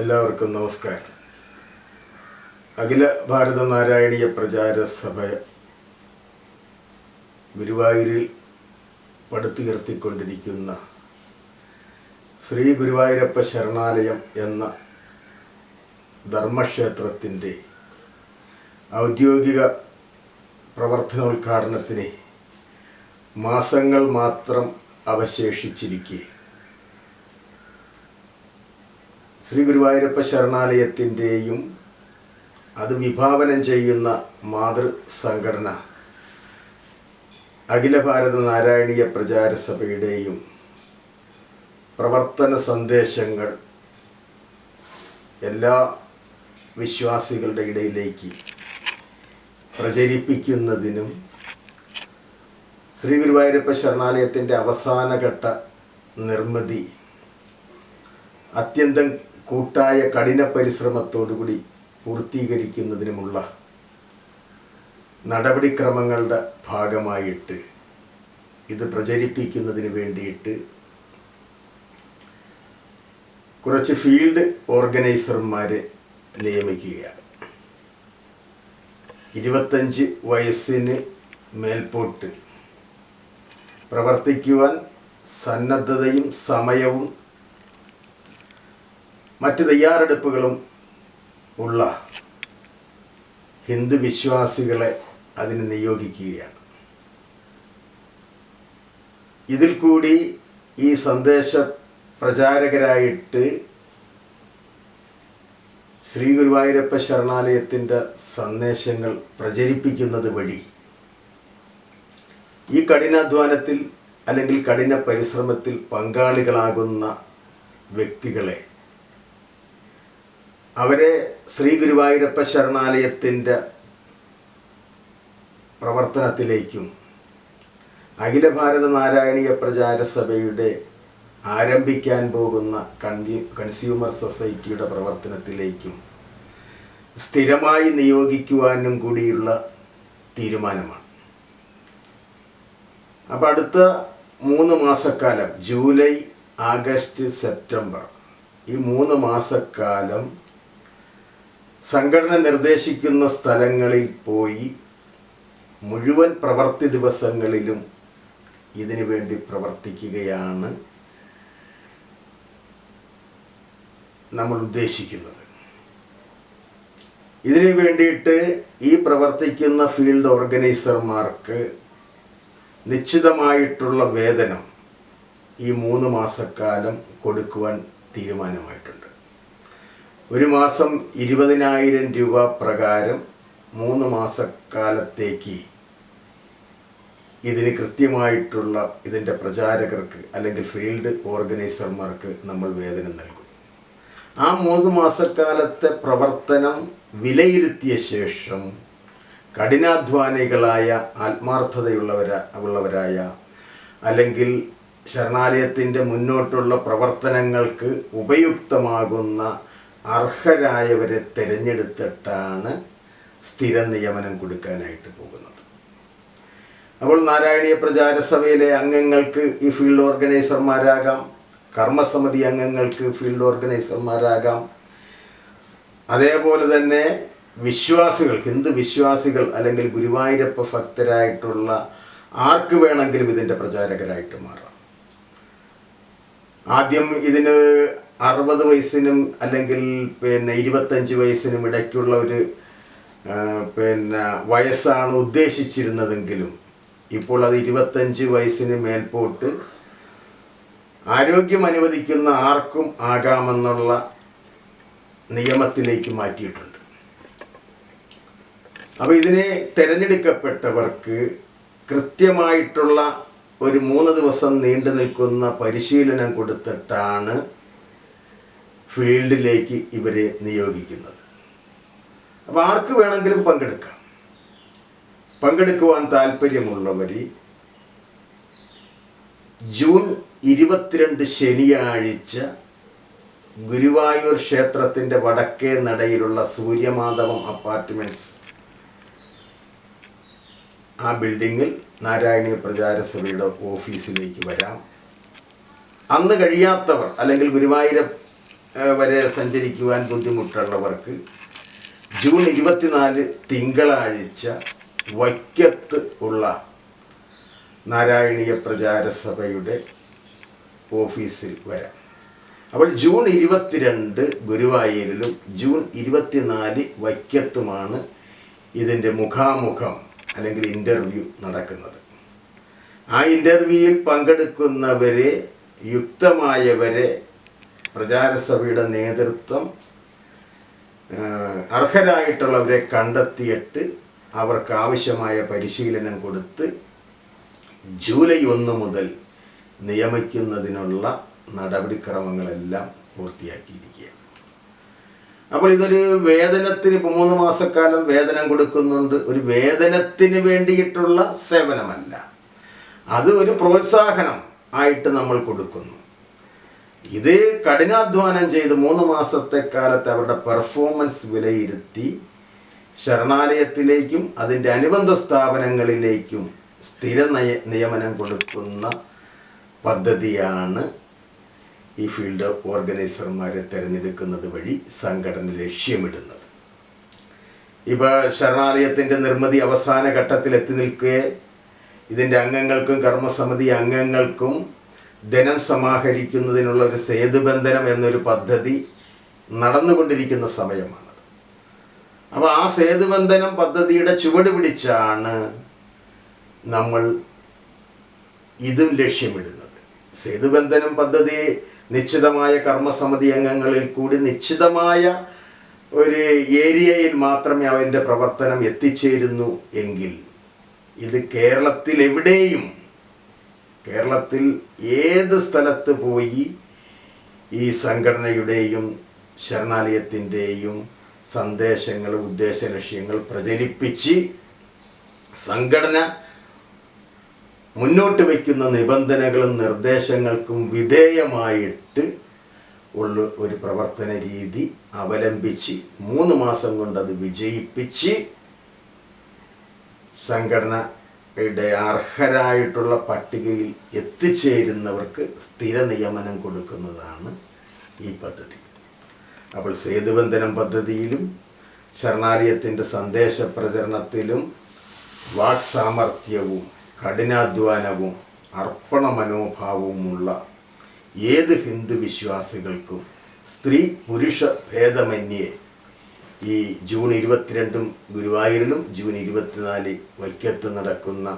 എല്ലാവർക്കും നമസ്കാരം. അഖില ഭാരത നാരായണീയ പ്രചാര സഭ ഗുരുവായൂരിൽ പടുത്തുയർത്തിക്കൊണ്ടിരിക്കുന്ന ശ്രീ ഗുരുവായൂരപ്പ ശരണാലയം എന്ന ധർമ്മക്ഷേത്രത്തിന്റെ ഔദ്യോഗിക പ്രവർത്തനോദ്ഘാടനത്തിന് മാസങ്ങൾ മാത്രം അവശേഷിച്ചിരിക്കെ. ശ്രീ ഗുരുവായൂരപ്പ ശരണാലയത്തിന്റെയും അത് വിഭാവനം ചെയ്യുന്ന മാതൃ സംഘടന അഖില ഭാരത നാരായണീയ പ്രചാരസഭയുടെയും പ്രവർത്തന സന്ദേശങ്ങൾ എല്ലാ വിശ്വാസികളുടെ ഇടയിലേക്ക് പ്രചരിപ്പിക്കുന്നതിനും ശ്രീ ഗുരുവായൂരപ്പ ശരണാലയത്തിന്റെ അവസാനഘട്ട നിർമ്മിതി അത്യന്തം കൂട്ടായ കഠിന പരിശ്രമത്തോടുകൂടി പൂർത്തീകരിക്കുന്നതിനുമുള്ള നടപടിക്രമങ്ങളുടെ ഭാഗമായിട്ട് ഇത് പ്രചരിപ്പിക്കുന്നതിന് വേണ്ടിയിട്ട് കുറച്ച് ഫീൽഡ് ഓർഗനൈസർമാരെ നിയമിക്കുകയാണ്. ഇരുപത്തഞ്ച് വയസ്സിന് മേൽപോട്ട് പ്രവർത്തിക്കുവാൻ സന്നദ്ധതയും സമയവും മറ്റ് തയ്യാറെടുപ്പുകളും ഉള്ള ഹിന്ദു വിശ്വാസികളെ അതിന് നിയോഗിക്കുകയാണ്. ഇതിൽ കൂടി ഈ സന്ദേശ പ്രചാരകരായിട്ട് ശ്രീ ഗുരുവായൂരപ്പ ശരണാലയത്തിന്റെ സന്ദേശങ്ങൾ പ്രചരിപ്പിക്കുന്നത് വഴി ഈ കഠിനാധ്വാനത്തിൽ അല്ലെങ്കിൽ കഠിന പരിശ്രമത്തിൽ പങ്കാളികളാകുന്ന വ്യക്തികളെ അവരെ ശ്രീ ഗുരുവായൂരപ്പ ശരണാലയത്തിന്റെ പ്രവർത്തനത്തിലേക്കും അഖില ഭാരത നാരായണീയ പ്രചാര സഭയുടെ ആരംഭിക്കാൻ പോകുന്ന കൺവ്യൂ കൺസ്യൂമർ സൊസൈറ്റിയുടെ പ്രവർത്തനത്തിലേക്കും സ്ഥിരമായി നിയോഗിക്കുവാനും കൂടിയുള്ള തീരുമാനമാണ്. അപ്പം അടുത്ത മൂന്ന് മാസക്കാലം ജൂലൈ ആഗസ്റ്റ് സെപ്റ്റംബർ ഈ മൂന്ന് മാസക്കാലം സംഘടന നിർദ്ദേശിക്കുന്ന സ്ഥലങ്ങളിൽ പോയി മുഴുവൻ പ്രവർത്തി ദിവസങ്ങളിലും ഇതിനു വേണ്ടി പ്രവർത്തിക്കുകയാണ് നമ്മൾ ഉദ്ദേശിക്കുന്നത്. ഇതിനു വേണ്ടിയിട്ട് ഈ പ്രവർത്തിക്കുന്ന ഫീൽഡ് ഓർഗനൈസർമാർക്ക് നിശ്ചിതമായിട്ടുള്ള വേതനം ഈ മൂന്ന് മാസക്കാലം കൊടുക്കുവാൻ തീരുമാനമായിട്ടുണ്ട്. ഒരു മാസം ഇരുപതിനായിരം രൂപ പ്രകാരം മൂന്ന് മാസക്കാലത്തേക്ക് ഇതിന് കൃത്യമായിട്ടുള്ള ഇതിന്റെ പ്രചാരകർക്ക് അല്ലെങ്കിൽ ഫീൽഡ് ഓർഗനൈസർമാർക്ക് നമ്മൾ വേതനം നൽകും. ആ മൂന്ന് മാസക്കാലത്തെ പ്രവർത്തനം വിലയിരുത്തിയ ശേഷം കഠിനാധ്വാനികളായ ആത്മാർത്ഥതയുള്ളവര ഉള്ളവരായ അല്ലെങ്കിൽ ശരണാലയത്തിന്റെ മുന്നോട്ടുള്ള പ്രവർത്തനങ്ങൾക്ക് ഉപയുക്തമാകുന്ന അർഹരായവരെ തിരഞ്ഞെടുത്തിട്ടാണ് സ്ഥിര നിയമനം കൊടുക്കാനായിട്ട് പോകുന്നത്. അപ്പോൾ നാരായണീയ പ്രചാരസഭയിലെ അംഗങ്ങൾക്ക് ഈ ഫീൽഡ് ഓർഗനൈസർമാരാകാം. കർമ്മസമിതി അംഗങ്ങൾക്ക് ഫീൽഡ് ഓർഗനൈസർമാരാകാം. അതേപോലെ തന്നെ വിശ്വാസികൾ ഹിന്ദു വിശ്വാസികൾ അല്ലെങ്കിൽ ഗുരുവായൂരപ്പ ഭക്തരായിട്ടുള്ള ആർക്ക് വേണമെങ്കിലും ഇതിന്റെ പ്രചാരകരായിട്ട് മാറാം. ആദ്യം ഇതിന് അറുപത് വയസ്സിനും അല്ലെങ്കിൽ പിന്നെ ഇരുപത്തഞ്ച് വയസ്സിനും ഇടയ്ക്കുള്ള ഒരു പിന്നെ വയസ്സാണ് ഉദ്ദേശിച്ചിരുന്നതെങ്കിലും ഇപ്പോൾ അത് ഇരുപത്തഞ്ച് വയസ്സിന് മേൽപോട്ട് ആരോഗ്യം അനുവദിക്കുന്ന ആർക്കും ആകാമെന്നുള്ള നിയമത്തിലേക്ക് മാറ്റിയിട്ടുണ്ട്. അപ്പോൾ ഇതിനെ തിരഞ്ഞെടുക്കപ്പെട്ടവർക്ക് കൃത്യമായിട്ടുള്ള ഒരു മൂന്ന് ദിവസം നീണ്ടു നിൽക്കുന്ന പരിശീലനം കൊടുത്തിട്ടാണ് ഫീൽഡിലേക്ക് ഇവരെ നിയോഗിക്കുന്നത്. അപ്പോൾ ആർക്ക് വേണമെങ്കിലും പങ്കെടുക്കാം. പങ്കെടുക്കുവാൻ താല്പര്യമുള്ളവർ ജൂൺ ഇരുപത്തിരണ്ട് ശനിയാഴ്ച ഗുരുവായൂർ ക്ഷേത്രത്തിന്റെ വടക്കേ നടയിലുള്ള സൂര്യമാധവം അപ്പാർട്ട്മെന്റ്സ് ആ ബിൽഡിങ്ങിൽ നാരായണീയ പ്രചാരസഭയുടെ ഓഫീസിലേക്ക് വരാം. അന്ന് കഴിയാത്തവർ അല്ലെങ്കിൽ ഏഹ്, വരെ സഞ്ചരിക്കുവാൻ ബുദ്ധിമുട്ടുള്ളവർക്ക് ജൂൺ ഇരുപത്തിനാല് തിങ്കളാഴ്ച വൈക്കത്ത് ഉള്ള നാരായണീയ പ്രചാരസഭയുടെ ഓഫീസിൽ വരാം. അപ്പോൾ ജൂൺ ഇരുപത്തിരണ്ട് ഗുരുവായൂരിലും ജൂൺ ഇരുപത്തിനാല് വൈക്കത്തുമാണ് ഇതിന്റെ മുഖാമുഖം അല്ലെങ്കിൽ ഇന്റർവ്യൂ നടക്കുന്നത്. ആ ഇന്റർവ്യൂവിൽ പങ്കെടുക്കുന്നവരെ യുക്തമായവരെ പ്രചാരസഭയുടെ നേതൃത്വം അർഹരായിട്ടുള്ളവരെ കണ്ടെത്തിയിട്ട് അവർക്ക് ആവശ്യമായ പരിശീലനം കൊടുത്ത് ജൂലൈ ഒന്ന് മുതൽ നിയമിക്കുന്നതിനുള്ള നടപടിക്രമങ്ങളെല്ലാം പൂർത്തിയാക്കിയിരിക്കുകയാണ്. അപ്പോൾ ഇതൊരു വേതനത്തിന് ഇപ്പോൾ മൂന്ന് മാസക്കാലം വേതനം കൊടുക്കുന്നുണ്ട്. ഒരു വേതനത്തിന് വേണ്ടിയിട്ടുള്ള സേവനമല്ല. അത് ഒരു പ്രോത്സാഹനം ആയിട്ട് നമ്മൾ കൊടുക്കുന്നു. ഇത് കഠിനാധ്വാനം ചെയ്ത് മൂന്ന് മാസത്തെ കാലത്ത് അവരുടെ പെർഫോമൻസ് വിലയിരുത്തി ശരണാലയത്തിലേക്കും അതിന്റെ അനുബന്ധ സ്ഥാപനങ്ങളിലേക്കും സ്ഥിര നയ നിയമനം കൊടുക്കുന്ന പദ്ധതിയാണ് ഈ ഫീൽഡ് ഓർഗനൈസർമാരെ തിരഞ്ഞെടുക്കുന്നത് വഴി സംഘടന ലക്ഷ്യമിടുന്നത്. ഇപ്പോൾ ശരണാലയത്തിന്റെ നിർമ്മിതി അവസാന ഘട്ടത്തിൽ എത്തി നിൽക്കുകയെ ഇതിന്റെ അംഗങ്ങൾക്കും കർമ്മസമിതി അംഗങ്ങൾക്കും ധനം സമാഹരിക്കുന്നതിനുള്ള ഒരു സേതുബന്ധനം എന്നൊരു പദ്ധതി നടന്നുകൊണ്ടിരിക്കുന്ന സമയമാണ് അപ്പോൾ ആ സേതുബന്ധനം പദ്ധതിയുടെ ചുവട് പിടിച്ചാണ് നമ്മൾ ഇതും ലക്ഷ്യമിടുന്നത്. സേതുബന്ധനം പദ്ധതി നിശ്ചിതമായ കർമ്മസമിതി അംഗങ്ങളിൽ കൂടി നിശ്ചിതമായ ഒരു ഏരിയയിൽ മാത്രമേ അവന്റെ പ്രവർത്തനം എത്തിച്ചേരുന്നു എങ്കിൽ ഇത് കേരളത്തിൽ എവിടെയും കേരളത്തിൽ ഏത് സ്ഥലത്ത് പോയി ഈ സംഘടനയുടെയും ശരണാലയത്തിന്റെയും സന്ദേശങ്ങൾ ഉദ്ദേശ ലക്ഷ്യങ്ങൾ പ്രചരിപ്പിച്ച് സംഘടന മുന്നോട്ട് വയ്ക്കുന്ന നിബന്ധനകളും നിർദ്ദേശങ്ങൾക്കും വിധേയമായിട്ട് ഉള്ള ഒരു പ്രവർത്തന രീതി അവലംബിച്ച് മൂന്ന് മാസം കൊണ്ട് അത് വിജയിപ്പിച്ച് സംഘടനയുടെ അർഹരായിട്ടുള്ള പട്ടികയിൽ എത്തിച്ചേരുന്നവർക്ക് സ്ഥിര നിയമനം കൊടുക്കുന്നതാണ് ഈ പദ്ധതി. അപ്പോൾ സേതുബന്ധനം പദ്ധതിയിലും ശരണാലയത്തിന്റെ സന്ദേശ പ്രചരണത്തിലും വാക് സാമർഥ്യവും കഠിനാധ്വാനവും അർപ്പണ മനോഭാവവുമുള്ള ഏത് ഹിന്ദു വിശ്വാസികൾക്കും സ്ത്രീ പുരുഷ ഭേദമന്യേ ഈ ജൂൺ ഇരുപത്തിരണ്ടും ഗുരുവായൂരിലും ജൂൺ ഇരുപത്തിനാല് വൈക്കത്ത് നടക്കുന്ന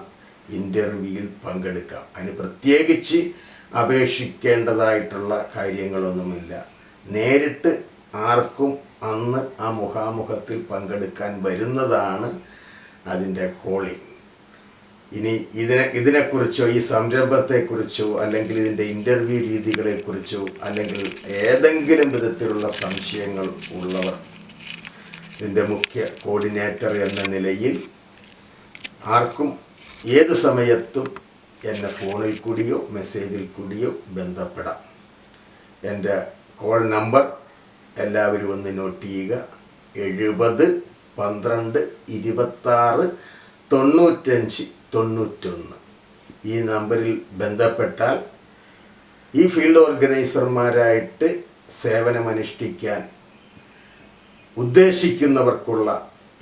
ഇന്റർവ്യൂവിൽ പങ്കെടുക്കാം. അതിന് പ്രത്യേകിച്ച് അപേക്ഷിക്കേണ്ടതായിട്ടുള്ള കാര്യങ്ങളൊന്നുമില്ല. നേരിട്ട് ആർക്കും അന്ന് ആ മുഖാമുഖത്തിൽ പങ്കെടുക്കാൻ വരുന്നതാണ് അതിന്റെ കോളിംഗ് ഇനി ഇതിനെ ഇതിനെക്കുറിച്ചോ ഈ സംരംഭത്തെക്കുറിച്ചോ അല്ലെങ്കിൽ ഇതിന്റെ ഇന്റർവ്യൂ രീതികളെക്കുറിച്ചോ അല്ലെങ്കിൽ ഏതെങ്കിലും വിധത്തിലുള്ള സംശയങ്ങൾ ഉള്ളവർ ഇതിന്റെ മുഖ്യ കോർഡിനേറ്റർ എന്ന നിലയിൽ ആർക്കും ഏത് സമയത്തും എന്നെ ഫോണിൽ കൂടിയോ മെസ്സേജിൽ കൂടിയോ ബന്ധപ്പെടാം. എന്റെ കോൾ നമ്പർ എല്ലാവരും ഒന്ന് നോട്ട് ചെയ്യുക. എഴുപത് പന്ത്രണ്ട് ഇരുപത്താറ് തൊണ്ണൂറ്റഞ്ച് തൊണ്ണൂറ്റൊന്ന്. ഈ നമ്പറിൽ ബന്ധപ്പെട്ടാൽ ഈ ഫീൽഡ് ഓർഗനൈസർമാരായിട്ട് സേവനമനുഷ്ഠിക്കാൻ ഉദ്ദേശിക്കുന്നവർക്കുള്ള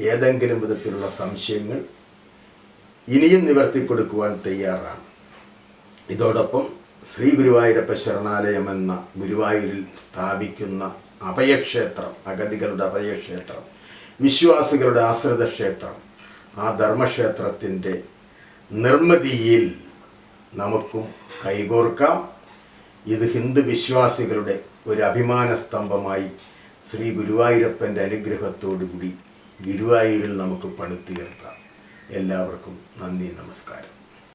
ഏതെങ്കിലും വിധത്തിലുള്ള സംശയങ്ങൾ ഇനിയും നിവർത്തി കൊടുക്കുവാൻ തയ്യാറാണ്. ഇതോടൊപ്പം ശ്രീ ഗുരുവായൂരപ്പ ശരണാലയം എന്ന ഗുരുവായൂരിൽ സ്ഥാപിക്കുന്ന അഭയക്ഷേത്രം അഗതികളുടെ അഭയക്ഷേത്രം വിശ്വാസികളുടെ ആശ്രിത ക്ഷേത്രം ആ ധർമ്മക്ഷേത്രത്തിന്റെ നിർമ്മിതിയിൽ നമുക്കും കൈകോർക്കാം. ഇത് ഹിന്ദു വിശ്വാസികളുടെ ഒരു അഭിമാന സ്തംഭമായി ശ്രീ ഗുരുവായൂരപ്പന്റെ അനുഗ്രഹത്തോടുകൂടി ഗുരുവായൂരിൽ നമുക്ക് പടുത്തുയർത്താം. എല്ലാവർക്കും നന്ദി നമസ്കാരം.